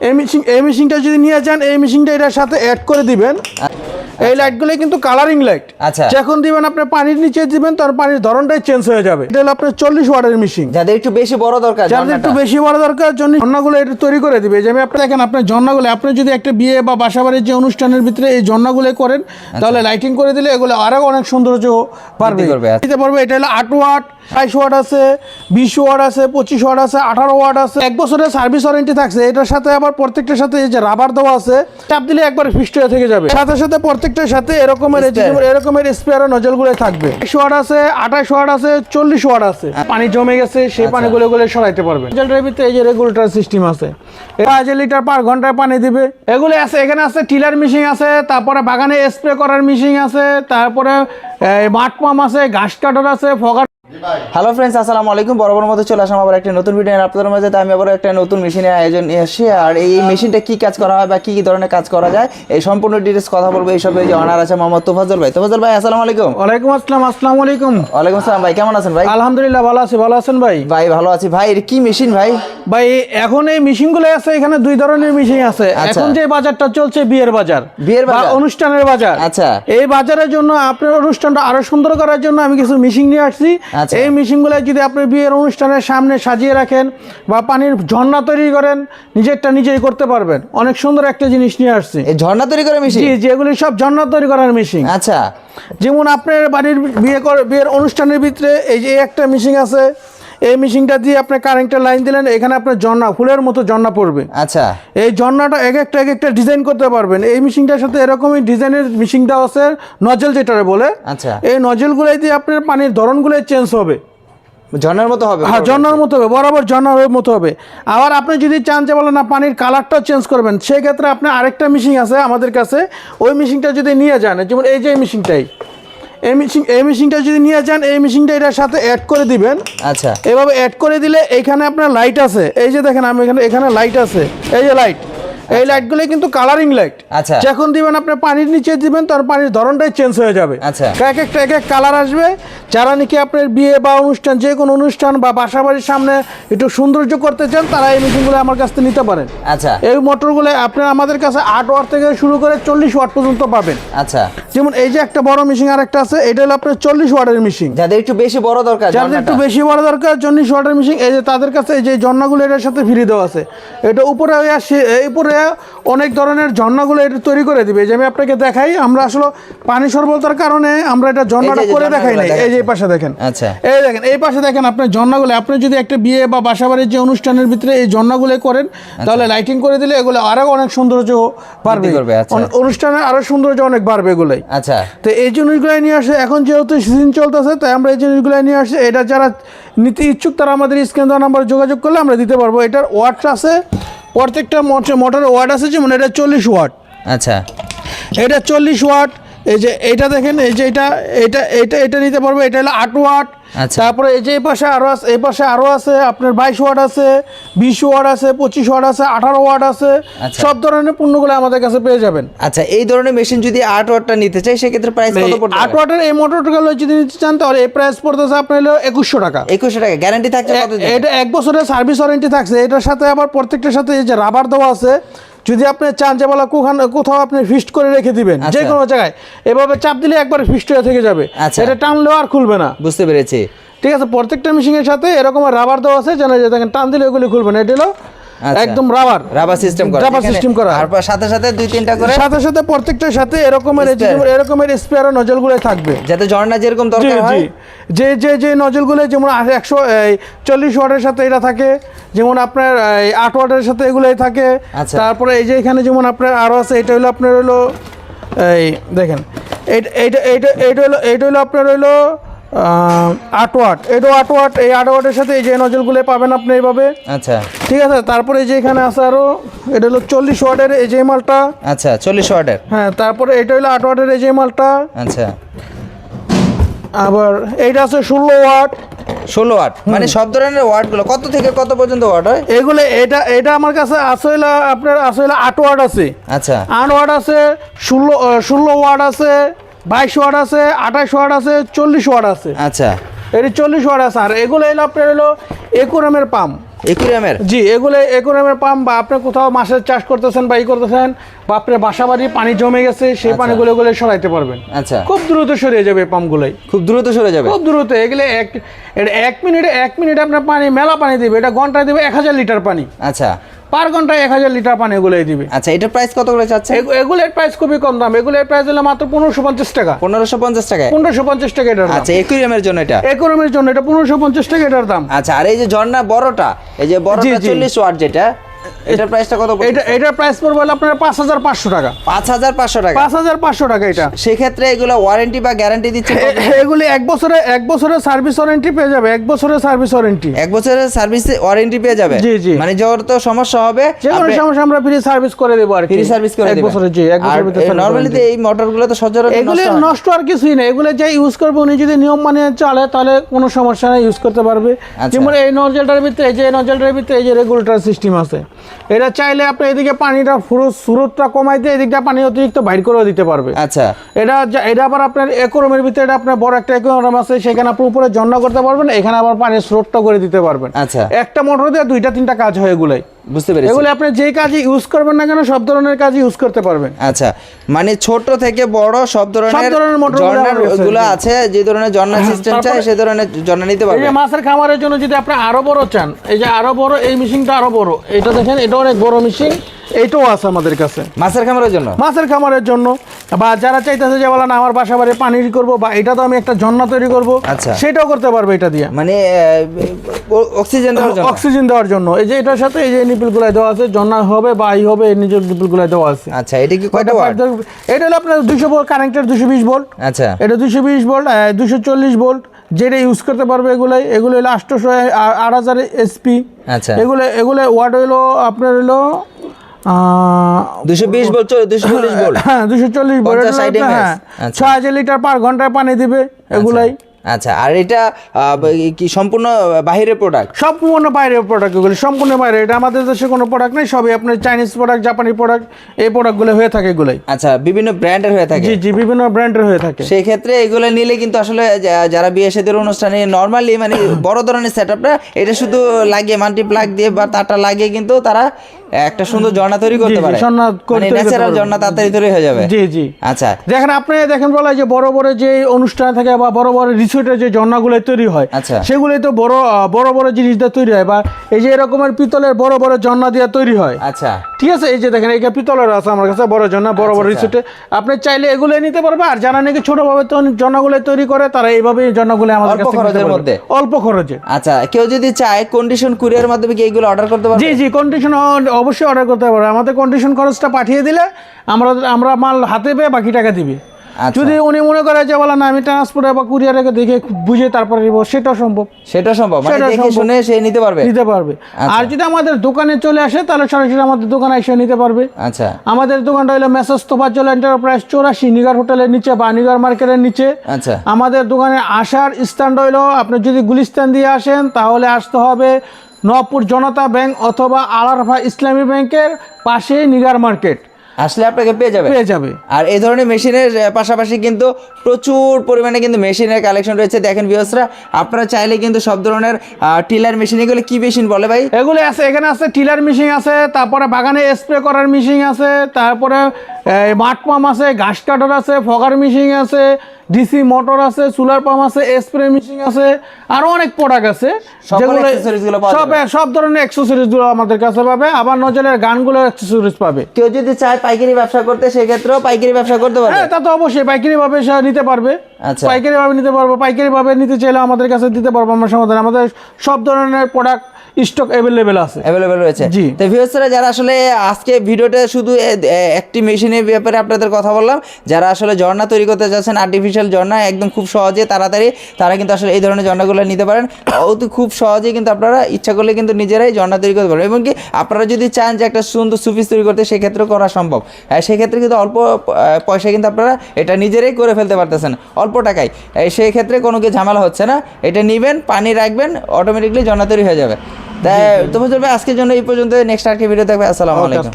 এই মেশিন এই মেশিনটা যদি নিয়ে যান এই মেশিনটা এটার সাথে অ্যাড করে দিবেন। এই লাইটগুলো কিন্তু কালারিং লাইট আচ্ছা। যখন দিবেন আপনি পানির নিচে দিবেন তার পানির ধরনটাই চেঞ্জ হয়ে যাবে। এটা হলো আপনার চল্লিশ ওয়াটের মেশিন যাদের একটু বেশি বড় দরকার যাদের একটু বেশি বড় দরকার জন্য ঝর্ণাগুলো এটা তৈরি করে দিবে। যে আমি আপনি দেখেন আপনার ঝর্ণাগুলো আপনি যদি একটা বিয়ে বা বাসাবাড়ির যে অনুষ্ঠানের ভিতরে এই ঝর্ণাগুলো করেন তাহলে লাইটিং করে দিলে এগুলো আরও অনেক সৌন্দর্য পারবে আচ্ছা। দিতে পারবে এটা হলো আট ওয়াট। বাইশ ওয়াট আছে বিশ ওয়াট আছে পঁচিশ ওয়াট আছে আঠারো ওয়াট আছে। এক বছরের সার্ভিস ওয়ারেন্টি থাকছে এটার সাথে আবার প্রত্যেকটার সাথে এই যে রাবার দেওয়া আছে চাপ দিলে একবার ফিস্ট হয়ে থেকে যাবে। সাথে সাথে প্রত্যেকটার সাথে এরকমের। এরকমের স্পেয়ার নজলগুলো থাকবে। বিশ ওয়াট আছে আঠাশ ওয়াট আছে চল্লিশ ওয়াট আছে। পানি জমে গেছে সেই আচ্ছা। পানিগুলো গুলো সরাইতে পারবে। নজলটার ভিতরে এই যে রেগুলেটর সিস্টেম আছে। পাঁচ লিটার পার ঘন্টায় পানি দিবে। এগুলো আছে এখানে আছে টিলার মেশিন আছে তারপরে বাগানে স্প্রে করার মেশিন আছে তারপরে মাঠ পাম্প আছে ঘাস কাটার আছে ফগার হ্যালো ফ্রেন্ডস আসসালামু আলাইকুম। বরাবর মতো চলে আসলাম আবার একটা নতুন ভিডিও আপনাদের মাঝে তো আমি আবার একটা নতুন মেশিনের আয়োজন নিয়ে আসছি। আর এই মেশিনটা কি কাজ করা হয় বা কি কি ধরনের কাজ করা যায় এই সম্পূর্ণ ডিটেলস কথা বলব এইসব এই যে অনার আছে মোহাম্মদ তোফাজল ভাই। তোফাজল ভাই আসসালামু আলাইকুম। ওয়ালাইকুম আসসালাম আসসালামু আলাইকুম। ওয়ালাইকুম আসসালাম ভাই কেমন আছেন ভাই? আলহামদুলিল্লাহ ভালো আছি ভালো আছেন ভাই? ভাই ভালো আছি। ভাই এটা কি মেশিন ভাই? ভাই এখন এই মেশিনগুলো আছে এখানে দুই ধরনের মেশিন আছে। আচ্ছা। এখন যে বাজারটা চলছে বিয়ের বাজার বিয়ের বা বাজার? অনুষ্ঠানের বাজার। আচ্ছা। এই বাজারের জন্য আপনার অনুষ্ঠানটা আরও সুন্দর করার জন্য আমি কিছু মেশিন নিয়ে আসছি। আচ্ছা। এই মেশিনগুলো যদি আপনি বিয়ের অনুষ্ঠানের সামনে সাজিয়ে রাখেন বা পানির ঝর্ণা তৈরি করেন নিজেরটা নিজেই করতে পারবেন। অনেক সুন্দর একটা জিনিস নিয়ে আসছি। এই ঝর্ণা তৈরি করার মেশিন? জি যেগুলি সব ঝর্ণা তৈরি করার মেশিন। আচ্ছা। যেমন আপনার বাড়ির বিয়ে বিয়ের অনুষ্ঠানের ভিতরে এই যে একটা মেশিন আছে এই মেশিনটা দিয়ে আপনি কারেন্টের লাইন দিলেন এখানে আপনার ঝর্ণা ফুলের মতো ঝর্ণা পড়বে। আচ্ছা। এই ঝর্ণাটা এক একটা এক একটা ডিজাইন করতে পারবেন। এই মেশিনটার সাথে এরকমই ডিজাইনের মেশিনটা আছে নজল যেটারে বলে। আচ্ছা। এই নজলগুলোই দিয়ে আপনার পানির ধরনগুলোই চেঞ্জ হবে। ঝর্ণার মতো হবে। হ্যাঁ ঝর্ণার মতো হবে বরাবর ঝর্ণার মতো হবে। আবার আপনি যদি চান যে বলেন না পানির কালারটাও চেঞ্জ করবেন সেই ক্ষেত্রে আপনি আরেকটা মেশিন আছে আমাদের কাছে ওই মেশিনটা যদি নিয়ে যান যেমন এই যে মেশিনটাই এই মেশিন এই মেশিনটা যদি নিয়ে যান এই মেশিনটা এটার সাথে অ্যাড করে দিবেন। আচ্ছা। এভাবে অ্যাড করে দিলে এখানে আপনার লাইট আছে। এই যে দেখেন আমি এখানে এখানে লাইট আছে। এই যে লাইট এই লাইটগুলো কিন্তু কালারিং লাইট আচ্ছা। যখন দিবেন আপনি পানির নিচে দিবেন তার পানির ধরনটাই চেঞ্জ হয়ে যাবে। আচ্ছা। এক একটা এক এক কালার আসবে। যারা নাকি আপনার বিয়ে বা অনুষ্ঠান যে কোনো অনুষ্ঠান বা বাসা বাড়ির সামনে একটু সৌন্দর্য করতে চান তারা এই মেশিনগুলো আমার কাছ থেকে নিতে পারেন। আচ্ছা। এই মোটরগুলো আপনার আমাদের কাছে আট ওয়াট থেকে শুরু করে চল্লিশ ওয়াট পর্যন্ত পাবেন। আচ্ছা। যেমন এই যে একটা বড় মেশিন আর একটা আছে এটা হলো আপনার চল্লিশ ওয়াটের মেশিন যাদের একটু বেশি বড় দরকার যাদের একটু বেশি বড় দরকার চল্লিশ ওয়াটের মেশিন এই যে তাদের কাছে এই যে ঝর্ণাগুলো এটার সাথে ফ্রি দেওয়া আছে। এটা উপরে হয়ে উপরে অনেক ধরনের ঝর্ণাগুলো এটা তৈরি করে দিবে। যে আমি আপনাকে দেখাই আমরা আসলে পানি সরবরাহের কারণে আমরা এটা ঝর্ণাটা করে দেখাই নাই। এই যে এই পাশে দেখেন। আচ্ছা। এই দেখেন এই পাশে দেখেন আপনার ঝর্ণাগুলো। আপনি যদি একটা বিয়ে বা বাসাবাড়ির যে অনুষ্ঠানের ভিতরে এই ঝর্ণাগুলো করেন তাহলে লাইটিং করে দিলে এগুলো আরও অনেক সৌন্দর্য বাড়বে। আচ্ছা। অন- অনুষ্ঠানের আরও সৌন্দর্য অনেক বাড়বে এগুলোই। আচ্ছা। তো এই জিনিসগুলো নিয়ে আসে এখন যেহেতু সিজন চলতেছে তাই আমরা এই জিনিসগুলো নিয়ে আসি এটা যারা নিতে ইচ্ছুক তারা আমাদের স্ক্যান নাম্বার যোগাযোগ করলে আমরা দিতে পারব। এটার ওয়াট আছে প্রত্যেকটা মোটরের ওয়াট আছে যেমন এটা চল্লিশ ওয়াট। আচ্ছা। এটা চল্লিশ ওয়াট এই যে এটা দেখেন এই যে এটা এটা এটা এটা নিতে পারব এটা হলো আট ওয়াট। আচ্ছা। তারপরে এই যে এই পাশে আরও আছে এই পাশে আরও আছে আপনার বাইশ ওয়াট আছে বিশ ওয়াট আছে পঁচিশ ওয়াট আছে আঠারো ওয়াট আছে আচ্ছা। সব ধরনের পণ্যগুলো আমাদের কাছে পেয়ে যাবেন। আচ্ছা এই ধরনের মেশিন যদি আট ওয়াটটা নিতে চাই সেক্ষেত্রে প্রাইস কত পড়বে আট ওয়াটের এই মোটরগুলো যদি নিতে চান তাহলে এই প্রাইস পড়তেছে আপনার হলো একুশশো টাকা। একুশশো টাকা গ্যারান্টি থাকছে এটা এক বছরের সার্ভিস ওয়ারেন্টি থাকছে এটার সাথে আবার প্রত্যেকটার সাথে এই যে রাবার দেওয়া আছে যদি আপনি চান যে বলা কোখানে কোথাও আপনি ফিস্ট করে রেখে দিবেন আচ্ছা। যে কোনো জায়গায় এভাবে চাপ দিলে একবার ফিস্ট হয়ে থেকে যাবে আচ্ছা। এটা টানলেও আর খুলবে না বুঝতে পেরেছি ঠিক আছে প্রত্যেকটা মেশিনের সাথে এরকম রাবার দেওয়া আছে জানা যায় দেখেন টান দিলে এগুলি খুলবে না এটা হলো। একদম রাবার রাবার সিস্টেম করা রাবার সিস্টেম করা। তারপর সাথে সাথে দুই তিনটা করে সাথে সাথে প্রত্যেকটার সাথে এরকমের এরকমের স্পেয়ার নজলগুলো থাকবে। যাতে ঝর্ণা যেরকম দরকার হয়। যে যে যে নজলগুলো যেমন একশো চল্লিশ ওয়াটের সাথে এটা থাকে যেমন আপনার আট ওয়াটের সাথে এগুলোই থাকে। আচ্ছা। তারপরে এই যে এখানে যেমন আপনার আরও আছে এটা হলো আপনার হলো এই দেখেন এইটা এইটা এইটা এইটা হলো এইটা হলো আপনার হলো আট ওয়াট। এটা আট ওয়াট এই আট ওয়াটের সাথে এই যে নজলগুলো পাবেন আপনি এইভাবে। আচ্ছা। ঠিক আছে তারপরে এই যে এখানে আছে আরও এটা হলো চল্লিশ ওয়াটের এই যে মালটা। আচ্ছা চল্লিশ ওয়াটের? হ্যাঁ তারপরে এটা হলো আট ওয়াটের এই যে মালটা। আচ্ছা। আবার এইটা আছে ষোলো ওয়াট। ষোলো ওয়াট মানে সব ধরনের ওয়াটগুলো কত থেকে কত পর্যন্ত ওয়াট হয়? এগুলো এটা এটা আমার কাছে আসলে আপনার আসলে আট ওয়াট আছে। আচ্ছা। আট ওয়াট আছে ষোলো ষোলো ওয়াট আছে বাইশ ওয়াট আছে আঠাশ ওয়াট আছে চল্লিশ ওয়াট আছে। আচ্ছা। এটি চল্লিশ ওয়াট আছে আর এগুলো এলো আপনার হলো একুরামের পাম্প। একুরিয়ামের জি এগুলো একুরেমের পাম্প বা আপনি কোথাও মাছের চাষ করতেছেন বা ই করতেছেন বা আপনার বাসা বাড়ি পানি জমে গেছে সেই পানিগুলো এগুলো সরাইতে পারবেন। আচ্ছা। খুব দ্রুত সরিয়ে যাবে পাম্পগুলোই। খুব দ্রুত সরে যাবে? খুব দ্রুত এগুলো এক এটা এক মিনিটে এক মিনিটে আপনার পানি মেলা পানি দিবে এটা ঘন্টায় দিবে এক হাজার লিটার পানি। আচ্ছা। পার ঘন্টায় এক হাজার লিটার পানি এগুলোই দিবে। আচ্ছা এটার প্রাইস কত করে চাচ্ছে এগুলোর প্রাইস খুবই কম দাম। এগুলোর প্রাইস হলো মাত্র পনেরোশো পঞ্চাশ টাকা। পনেরোশো পঞ্চাশ টাকা পনেরোশো পঞ্চাশ টাকা এটার আচ্ছা একুরিয়ামের জন্য এটা? একুরিয়ামের জন্য এটা পনেরোশো পঞ্চাশ টাকা এটার দাম। আচ্ছা আর এই যে ঝর্ণা বড়টা এই যে বড়টা। চল্লিশ ওয়াট যেটা এটার প্রাইসটা কত এটা এটার প্রাইস পড়বে আপনার পাঁচ হাজার পাঁচশো টাকা। পাঁচ হাজার পাঁচশো টাকা? পাঁচ হাজার পাঁচশো টাকা এটা। সেক্ষেত্রে এগুলো ওয়ারেন্টি বা গ্যারান্টি দিচ্ছে কত? এক বছরে এক বছরের সার্ভিস ওয়ারেন্টি পেয়ে যাবে এক বছরের সার্ভিস ওয়ারেন্টি এক বছরের সার্ভিস ওয়ারেন্টি পেয়ে যাবে? জি, জি। মানে যত সমস্যা হবে যে কোনো সমস্যা আমরা ফ্রি সার্ভিস করে দেবো আর ফ্রি সার্ভিস করে এক বছরের জি এক বছরের ভিতরে নরমালি এই মোটরগুলো তো সচরাচর এগুলি নষ্ট আর কিছুই না এগুলো যে ইউজ করবে উনি যদি নিয়ম মানিয়ে চলে তাহলে কোনো সমস্যা নেই ইউজ করতে পারবে। আচ্ছা। যেমন এই নজলটার ভিতরে এই যে নজলটার ভিতরে এই যে রেগুলেটর সিস্টেম আছে। এটা চাইলে আপনি এদিকে পানিটা পুরো স্রোতটা কমাইতে এদিকটা পানি অতিরিক্ত বাইর করে দিতে পারবে। আচ্ছা। এটা এটা আবার আপনার একরমের ভিতরে এটা আপনার বড় একটা একরম আছে সেখানে আপনি উপরে জন্য করতে পারবেন এখানে আবার পানির স্রোতটা করে দিতে পারবেন। আচ্ছা। একটা মোটর দিয়ে দুইটা তিনটা কাজ হয়ে এগুলাই। বুঝতে পেরেছি। এগুলো আপনি যে কাজে ইউজ করবেন না কেন সব ধরনের কাজ ইউজ করতে পারবেন। আচ্ছা মানে ছোট থেকে বড় সব ধরনের ধরনের মোটরগুলো জর্নার আমার কাছে গুলো আছে। যে ধরনের জর্না সিস্টেম চাই তারপরে- সে ধরনের জর্না নিতে পারবেন এই মাছের খামারের জন্য যদি আপনি আরও বড় চান এই যে আরও বড় এই মেশিনটা আরও বড় এটা দেখেন এটা অনেক বড় মেশিন এইটাও আছে আমাদের কাছে। মাছের খামারের জন্য? মাছের খামারের জন্য। বা যারা চাইতেছে যে বলেন আমার বাসা বাড়ি পানি করব বা এটা তো আমি একটা জন্না তৈরি করব আচ্ছা। সেটাও করতে পারবে এটা দিয়ে। মানে অক্সিজেন দেওয়ার জন্য? অক্সিজেন দেওয়ার জন্য। এই যে এটার সাথে এই যে নিপিল গুলাই দেওয়া আছে জন্না হবে বা ই হবে এই নিজের নিপিল গুলাই দেওয়া আছে। আচ্ছা এটা কি কত এটা ওয়াট এটা হলো আপনার দুশো ভোল্ট কারেন্টের দুশো বিশ ভোল্ট আচ্ছা। এটা দুশো বিশ ভোল্ট দুশো চল্লিশ ভোল্ট যেটা ইউজ করতে পারবে এগুলাই এগুলো হলো আটশোশো আট হাজার এসপি আচ্ছা। এগুলো এগুলো ওয়াট হলো আপনার হলো হ্যাঁ হ্যাঁ আচ্ছা। ছয় হাজার লিটার পার ঘন্টায় পানি দিবে এগুলাই। আচ্ছা আর এটা কি সম্পূর্ণ বাহিরের প্রোডাক্ট সম্পূর্ণ বাইরের প্রোডাক্ট এগুলো সম্পূর্ণ বাইরে। এটা আমাদের দেশে কোনো প্রোডাক্ট নেই সবই আপনার চাইনিজ প্রোডাক্ট জাপানি প্রোডাক্ট এই প্রোডাক্টগুলো হয়ে থাকে এগুলাই। আচ্ছা বিভিন্ন ব্র্যান্ডের হয়ে থাকে? জি জি বিভিন্ন ব্র্যান্ডের হয়ে থাকে। সেই ক্ষেত্রে এগুলো নিলে কিন্তু আসলে যারা বিয়ে সাদের অনুষ্ঠানে নর্মালি মানে বড় ধরনের সেট আপটা এটা শুধু লাগিয়ে মাল্টি প্লাগ দিয়ে বা তারটা লাগিয়ে কিন্তু তারা একটা সুন্দর ঝর্ণা তৈরি করতে পারে। ঝর্ণা মানে করতে ন্যাচারাল ঝর্ণা তাড়াতাড়ি তৈরি হয়ে যাবে। জি জি। আচ্ছা। দেখেন আপনি দেখেন বলা যে বড় বড় যে অনুষ্ঠান থাকে বা বড় বড় রিসোর্টের যে ঝর্ণাগুলো তৈরি হয় আচ্ছা। সেগুলোই তো বড় বড় বড় জিনিস দিয়ে তৈরি হয় বা এই যে এরকমের পিতলের বড় বড় ঝর্ণা দিয়ে তৈরি হয়। আচ্ছা। ঠিক আছে এই যে দেখেন এই পিতলের আছে আমার কাছে বড় ঝর্ণা বড় বড় আচ্ছা, রিসোর্টে। আপনি চাইলে এগুলো নিতে পারবে আর যারা নাকি ছোটভাবে ঝর্ণাগুলো তৈরি করে তারা এইভাবে ঝর্ণাগুলো আমাদের অল্প খরচের মধ্যে? অল্প খরচে। আচ্ছা কেউ যদি চায় কন্ডিশন কুরিয়ার মাধ্যমে কি এগুলো অর্ডার করতে পারবে? জি জি কন্ডিশন অবশ্যই অর্ডার করতে পারবে আমাদের কন্ডিশন খরচটা পাঠিয়ে দিলে আমরা আমরা মাল হাতে পেয়ে বাকি টাকা দিবি। আচ্ছা। যদি উনি মনে করে যে বলে না আমি ট্রান্সপোর্টে বা কুরিয়ারে দেখে বুঝে তারপরে নিবো সেটাও সম্ভব। সেটা সম্ভব মানে সেটা সম্ভব। শুনে সে নিতে পারবে? নিতে পারবে। আচ্ছা। আর যদি আমাদের দোকানে চলে আসে তাহলে সরাসরি আমাদের দোকানে এসে নিতে পারবে। আচ্ছা। আমাদের দোকানটা হলো মেসেজ তোফাজ্জল এন্টারপ্রাইজ চৌরাশি নিগার হোটেলের নিচে বা নিগার মার্কেটের নিচে। আচ্ছা। আমাদের দোকানে আসার স্ট্যান্ড হইল আপনি যদি গুলিস্তান দিয়ে আসেন তাহলে আসতে হবে নবপুর জনতা ব্যাংক অথবা আলারফা ইসলামী ব্যাংকের পাশেই নিগার মার্কেট। আসলে আপনাকে পেয়ে যাবে। পেয়ে যাবে। আর এই ধরনের মেশিনের পাশাপাশি কিন্তু প্রচুর পরিমাণে কিন্তু মেশিনের কালেকশন রয়েছে। দেখেন বিহসরা আপনারা চাইলে কিন্তু সব ধরনের টিলার মেশিন এগুলো কি মেশিন বলে ভাই? এগুলো আছে এখানে আছে টিলার মেশিন আছে তারপরে বাগানে স্প্রে করার মেশিন আছে তারপরে মাঠ পাম্প আছে ঘাস কাটার আছে ফগার মেশিন আছে ডিসি মোটর আছে সোলার পাম্প আছে স্প্রে মেশিন আছে আরও অনেক প্রোডাক্ট আছে। যেগুলো সব সব ধরনের অ্যাক্সেসরিজগুলো আমাদের কাছে পাবে আবার নজলের গানগুলোর অ্যাক্সেসরিজ পাবে। কেউ যদি চায় পাইকারি ব্যবসা করতে সেক্ষেত্রেও পাইকারি ব্যবসা করতে পারবে? হ্যাঁ তা তো অবশ্যই। পাইকারি ভাবে নিতে পারবে। আচ্ছা। পাইকারি ভাবে নিতে পারব। পাইকারি ভাবে নিতে চাইলে আমাদের কাছে দিতে পারব আমরা সমাধান। আমাদের সব ধরনের প্রোডাক্ট স্টক অ্যাভেলেবেল আছে। অ্যাভেলেবেল রয়েছে। জি। তো ভিউয়ার্সরা যারা আসলে আজকে ভিডিওটা শুধু একটি মেশিনের ব্যাপারে আপনাদের কথা বললাম যারা আসলে ঝর্ণা তৈরি করতে চাচ্ছেন আর্টিফিশিয়াল ঝর্ণা একদম খুব সহজে তাড়াতাড়ি তারা কিন্তু আসলে এই ধরনের ঝর্ণাগুলো নিতে পারেন। অতি খুব সহজে কিন্তু আপনারা ইচ্ছা করলে কিন্তু নিজেরাই ঝর্ণা তৈরি করতে পারেন এবং কি আপনারা যদি চান যে একটা সুন্দর সুপিস তৈরি করতে সেক্ষেত্রেও করা সম্ভব। হ্যাঁ, সেক্ষেত্রে কিন্তু অল্প পয়সা কিন্তু আপনারা এটা নিজেরাই করে ফেলতে পারতেছেন অল্প টাকায়। সেই ক্ষেত্রে কোনো কি ঝামেলা হচ্ছে না। এটা নেবেন পানি রাখবেন অটোমেটিকলি ঝর্ণা তৈরি হয়ে যাবে। তাই তোমার আজকের জন্য এই পর্যন্ত নেক্সট আরেকটি ভিডিও দেখবে। আসসালামু আলাইকুম।